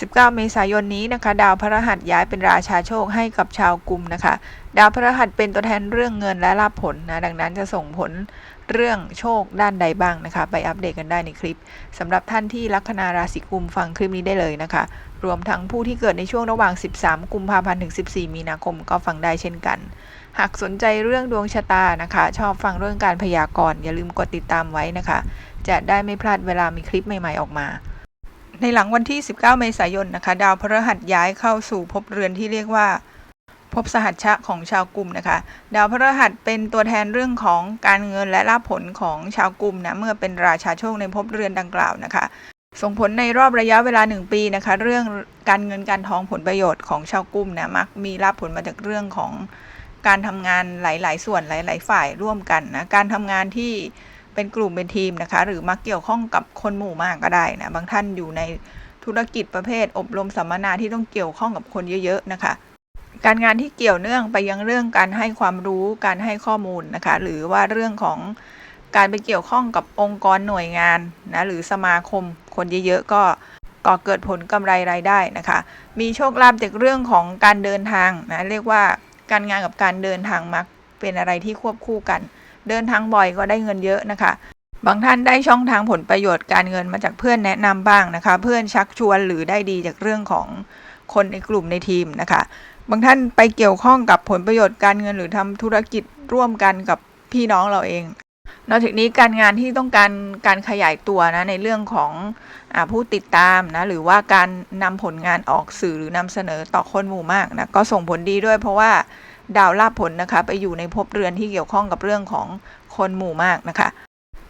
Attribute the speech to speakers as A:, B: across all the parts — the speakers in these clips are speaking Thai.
A: 19 เมษายนนี้นะคะ ดาวพฤหัสย้ายเป็นราชาโชคให้กับชาวกลุ่มนะคะ ดาวพฤหัสเป็นตัวแทนเรื่องเงินและลาภผลนะ ดังนั้นจะส่งผลเรื่องโชคด้านใดบ้างนะคะ ไปอัปเดตกันได้ในคลิปสำหรับท่านที่ลัคนาราศีกุมฟังคลิปนี้ได้เลยนะคะ รวมทั้งผู้ที่เกิดในช่วงระหว่าง 13 กุมภาพันธ์ถึง 14 มีนาคมก็ฟังได้เช่นกัน หากสนใจเรื่องดวงชะตานะคะ ชอบฟังเรื่องการพยากรณ์อย่าลืมกดติดตามไว้นะคะ จะได้ไม่พลาดเวลามีคลิปใหม่ ๆออกมา ในหลังวันที่ 19 เมษายนนะคะ ดาวพฤหัสย้ายเข้าสู่ภพเรือนที่เรียกว่าภพสหัชชะของชาวกลุ่มนะคะ ดาวพฤหัสเป็นตัวแทนเรื่องของการเงินและลาภผลของชาวกลุ่มนะเมื่อเป็นราชาโชคในภพเรือนดังกล่าวนะคะ ส่งผลในรอบระยะเวลา 1 ปีนะคะ เรื่องการเงินการทองผลประโยชน์ของชาวกลุ่มนะมักมีลาภผลมาจากเรื่องของการทำงานหลาย ๆ ส่วนหลาย ๆ ฝ่ายร่วมกันนะการทำงานที่ เป็นกลุ่มเป็นทีมนะคะ หรือมักเกี่ยวข้องกับคนหมู่มากก็ได้นะ บางท่านอยู่ในธุรกิจประเภท อบรมสัมมนาที่ต้องเกี่ยวข้องกับคนเยอะๆนะคะ การงานที่เกี่ยวเนื่องไปยังเรื่องการให้ความรู้การให้ข้อมูลนะคะ หรือว่าเรื่องของการไปเกี่ยวข้องกับองค์กรหน่วยงานนะหรือสมาคมคนเยอะๆก็ก่อเกิดผลกำไรรายได้นะคะ มีโชคลาภจากเรื่องของการเดินทางนะเรียกว่าการงานกับการเดินทางมักเป็นอะไรที่ควบคู่กัน เดินทางบ่อยก็ได้เงินเยอะนะคะ บางท่านได้ช่องทางผลประโยชน์การเงินมาจากเพื่อนแนะนำบ้างนะคะ เพื่อนชักชวนหรือได้ดีจากเรื่องของคนในกลุ่มในทีมนะคะ บางท่านไปเกี่ยวข้องกับผลประโยชน์การเงินหรือทำธุรกิจร่วมกันกับพี่น้องเราเอง นอกจากนี้การงานที่ต้องการการขยายตัวนะในเรื่องของอผู้ติดตามนะหรือว่าการนำผลงานออกสื่อหรือนำเสนอต่อคนหมู่มากนะก็ส่งผลดีด้วยเพราะว่า ดาวลาภผลนะคะ ไปอยู่ในภพเรือนที่เกี่ยวข้องกับเรื่องของคนหมู่มากนะคะ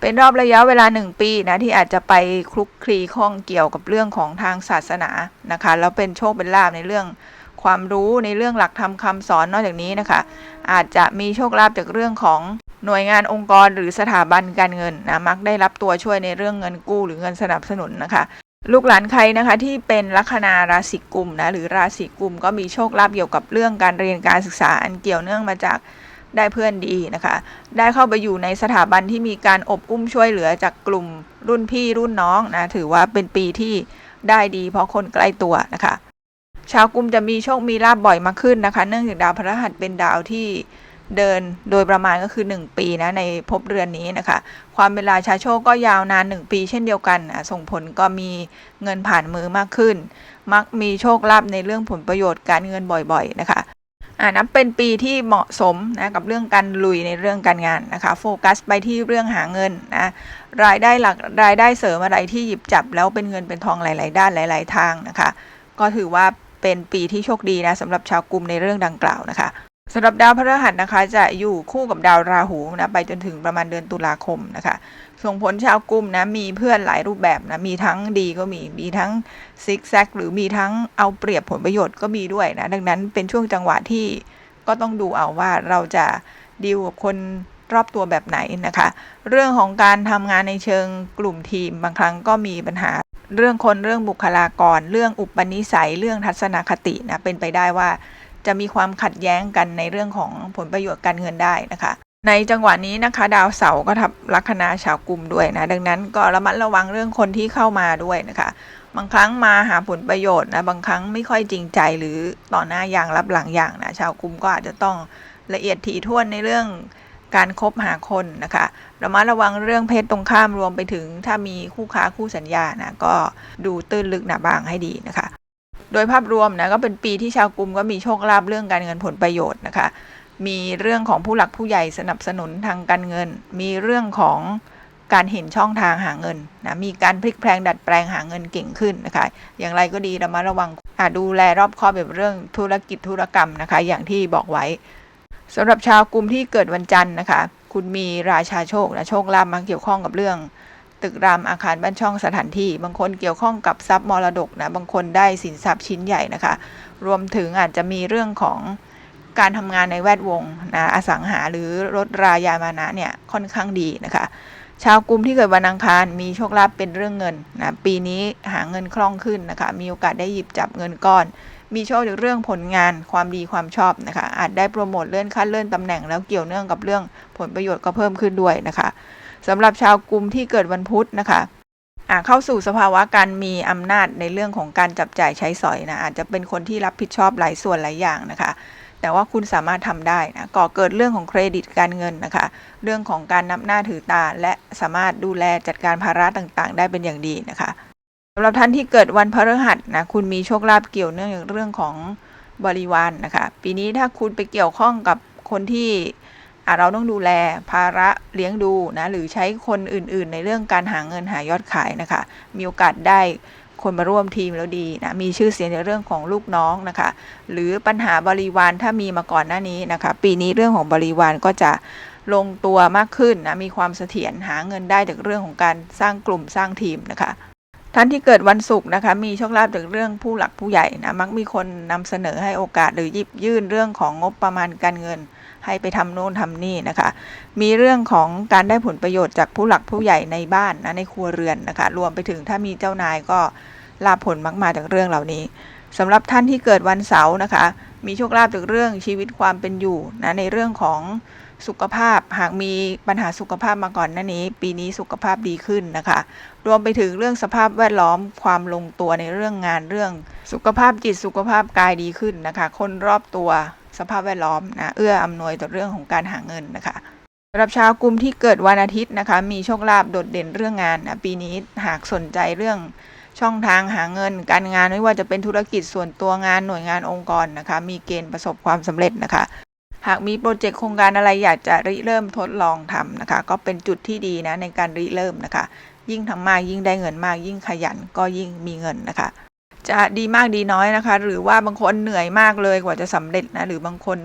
A: เป็นรอบระยะเวลา 1 ปีนะที่อาจจะไปคลุกคลีข้องเกี่ยวกับเรื่องของทางศาสนานะคะ แล้วเป็นโชคเป็นลาภในเรื่องความรู้ในเรื่องหลักธรรมคาสอนนอกจากนี้นะคะ อาจจะมีโชคลาภจากเรื่องของหน่วยงานองค์กรหรือสถาบันการเงินนะมักได้รับตัวช่วยในเรื่องเงินกู้หรือเงินสนับสนุนนะคะ ลูกหลานใครนะคะที่เป็นลัคนาราศีกุมนะหรือราศีกุมก็มีโชคลาภเกี่ยวกับเรื่องการเรียนการศึกษาอันเกี่ยวเนื่องมาจากได้เพื่อนดีนะคะ ได้เข้าไปอยู่ในสถาบันที่มีการอบอุ้มช่วยเหลือจากกลุ่มรุ่นพี่รุ่นน้องนะถือว่าเป็นปีที่ได้ดีเพราะคนใกล้ตัวนะคะ ชาวกุมจะมีโชคมีลาบบ่อยมากขึ้นนะคะ เนื่องจากดาวพฤหัสเป็นดาวที่ เดินโดยประมาณก็คือ 1 ปีนะในภพเรือนนี้นะคะ ความเป็นราชาโชคก็ยาวนาน 1 ปีเช่นเดียวกันนะส่งผลก็มีเงินผ่านมือมากขึ้น มักมีโชคลาภในเรื่องผลประโยชน์การเงินบ่อยๆนะคะอ่านับเป็นปีที่เหมาะสมนะกับเรื่องการลุยในเรื่องการงานนะคะโฟกัสไปที่เรื่องหาเงินนะรายได้หลักรายได้เสริมอะไรที่หยิบจับแล้วเป็นเงินเป็นทองหลาย ๆ ด้านหลาย ๆ ทางนะคะ ก็ถือว่าเป็นปีที่โชคดีนะสำหรับชาวกลุ่มในเรื่องดังกล่าวนะคะ สำหรับดาวพฤหัสนะคะ จะอยู่คู่กับดาวราหูนะไปจนถึงประมาณเดือนตุลาคมนะคะส่งผลชาวกลุ่มนะมีเพื่อนหลายรูปแบบนะมีทั้งดีก็มีมีทั้งซิกแซกหรือมีทั้งเอาเปรียบผลประโยชน์ก็มีด้วยนะดังนั้นเป็นช่วงจังหวะที่ก็ต้องดูเอาว่าเราจะดีลกับคนรอบตัวแบบไหนนะคะ เรื่องของการทำงานในเชิงกลุ่มทีมบางครั้งก็มีปัญหาเรื่องคนเรื่องบุคลากร เรื่องอุปนิสัย เรื่องทัศนคตินะเป็นไปได้ว่า จะมีความขัดแย้งกันในเรื่องของผลประโยชน์การเงินได้นะคะ ในจังหวะนี้นะคะ ดาวเสาร์ก็ทับลัคนาชาวกลุ่มด้วยนะ ดังนั้นก็ระมัดระวังเรื่องคนที่เข้ามาด้วยนะคะ บางครั้งมาหาผลประโยชน์นะบางครั้งไม่ค่อยจริงใจหรือต่อหน้าอย่างรับหลังอย่างนะชาวกลุ่มก็อาจจะต้องละเอียดถี่ถ้วนในเรื่องการคบหาคนนะคะระมัดระวังเรื่องเพศตรงข้ามรวมไปถึง ถ้ามีคู่ค้าคู่สัญญานะก็ดูตื้นลึกหนาบางให้ดีนะคะ โดยภาพรวมนะก็เป็นปีที่ชาวกลุ่มก็มีโชคลาภเรื่องการเงินผลประโยชน์นะคะ มีเรื่องของผู้หลักผู้ใหญ่สนับสนุนทางการเงิน มีเรื่องของการเห็นช่องทางหาเงินนะมีการพลิกแพลงดัดแปลงหาเงินเก่งขึ้นนะคะ อย่างไรก็ดีระมัดระวังอาดูแลรอบคอบแบบเรื่องธุรกิจธุรกรรมนะคะ อย่างที่บอกไว้สำหรับชาวกลุ่มที่เกิดวันจันทร์นะคะ คุณมีราชาโชคนะโชคลาภมาเกี่ยวข้องกับเรื่อง ตึกรามอาคารบ้านช่องสถานที่ บางคนเกี่ยวข้องกับทรัพย์มรดกนะบางคนได้สินทรัพย์ชิ้นใหญ่นะคะ รวมถึงอาจจะมีเรื่องของการทำงานในแวดวงนะอสังหาหรือรถรายามานะเนี่ยค่อนข้างดีนะคะ ชาวกลุ่มที่เกิดวันอังคารมีโชคลาภเป็นเรื่องเงินนะปีนี้หาเงินคล่องขึ้นนะคะ มีโอกาสได้หยิบจับเงินก้อน มีโชคจากเรื่องผลงานความดีความชอบนะคะ อาจได้โปรโมทเลื่อนขั้นเลื่อนตำแหน่งแล้วเกี่ยวเนื่องกับเรื่องผลประโยชน์ก็เพิ่มขึ้นด้วยนะคะ สำหรับชาวกลุ่มที่เกิดวันพุธนะคะเข้าสู่สภาวะการมีอำนาจในเรื่องของการจับจ่ายใช้สอยนะอาจจะเป็นคนที่รับผิดชอบหลายส่วนหลายอย่างนะคะ แต่ว่าคุณสามารถทำได้นะก่อเกิดเรื่องของเครดิตการเงินนะคะ เรื่องของการนับหน้าถือตา และสามารถดูแลจัดการภาระต่างๆ ได้เป็นอย่างดีนะคะสำหรับท่านที่เกิดวันพฤหัสนะคุณมีโชคลาภเกี่ยวเนื่องเรื่องของบริวารนนะคะ ปีนี้ถ้าคุณไปเกี่ยวข้องกับคนที่ เราต้องดูแลภาระเลี้ยงดูนะหรือใช้คนอื่นๆ ในเรื่องการหาเงินหายอดขายนะคะ มีโอกาสได้คนมาร่วมทีมแล้วดีนะมีชื่อเสียงในเรื่องของลูกน้องนะคะ หรือปัญหาบริวารถ้ามีมาก่อนหน้านี้นะคะ ปีนี้เรื่องของบริวารก็จะลงตัวมากขึ้นนะมีความเสถียรหาเงินได้จากเรื่องของการสร้างกลุ่มสร้างทีมนะคะท่านที่เกิดวันศุกร์นะคะมีโชคลาภจากเรื่องผู้หลักผู้ใหญ่นะมักมีคนนำเสนอให้โอกาสหรือยิบยื่นเรื่องของงบประมาณการเงิน ให้ไปทำโน่นทำนี่นะคะ มีเรื่องของการได้ผลประโยชน์จากผู้หลักผู้ใหญ่ในบ้านนะในครัวเรือนนะคะ รวมไปถึงถ้ามีเจ้านายก็ลาผลมักมาจากเรื่องเหล่านี้สำหรับท่านที่เกิดวันเสาร์นะคะ มีโชคลาภจากเรื่องชีวิตความเป็นอยู่นะในเรื่องของสุขภาพหากมีปัญหาสุขภาพมาก่อนหน้านี้ ปีนี้สุขภาพดีขึ้นนะคะ รวมไปถึงเรื่องสภาพแวดล้อมความลงตัวในเรื่องงานเรื่อง สุขภาพจิตสุขภาพกายดีขึ้นนะคะ คนรอบตัว สภาพแวดล้อมนะเอื้ออำนวยต่อเรื่องของการหาเงินนะคะสำหรับชาวกลุ่มที่เกิดวันอาทิตย์นะคะ มีโชคลาภโดดเด่นเรื่องงานนะปีนี้หากสนใจเรื่องช่องทางหาเงิน การงานไม่ว่าจะเป็นธุรกิจส่วนตัวงานหน่วยงานองค์กรนะคะ มีเกณฑ์ประสบความสำเร็จนะคะ หากมีโปรเจกต์โครงการอะไรอยากจะริเริ่มทดลองทำนะคะ ก็เป็นจุดที่ดีนะในการริเริ่มนะคะ ยิ่งทำมากยิ่งได้เงินมากยิ่งขยันก็ยิ่งมีเงินนะคะ จะดีมากดีน้อยนะคะ หรือว่าบางคนเหนื่อยมากเลยกว่าจะสำเร็จนะหรือบางคน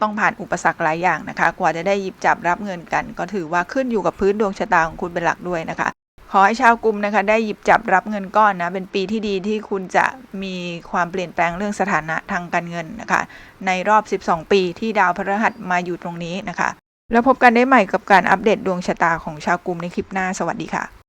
A: ต้องผ่านอุปสรรคหลายอย่างนะคะ กว่าจะได้หยิบจับรับเงินกัน ก็ถือว่าขึ้นอยู่กับพื้นดวงชะตาของคุณเป็นหลักด้วยนะคะ ขอให้ชาวกลุ่มนะคะได้หยิบจับรับเงินก้อนนะเป็นปีที่ดีที่คุณจะมีความเปลี่ยนแปลงเรื่องสถานะทางการเงินนะคะ ในรอบ 12 ปีที่ดาวพฤหัสมาอยู่ตรงนี้นะคะ แล้วพบกันได้ใหม่กับการอัปเดตดวงชะตาของชาวกลุ่มในคลิปหน้าสวัสดีค่ะ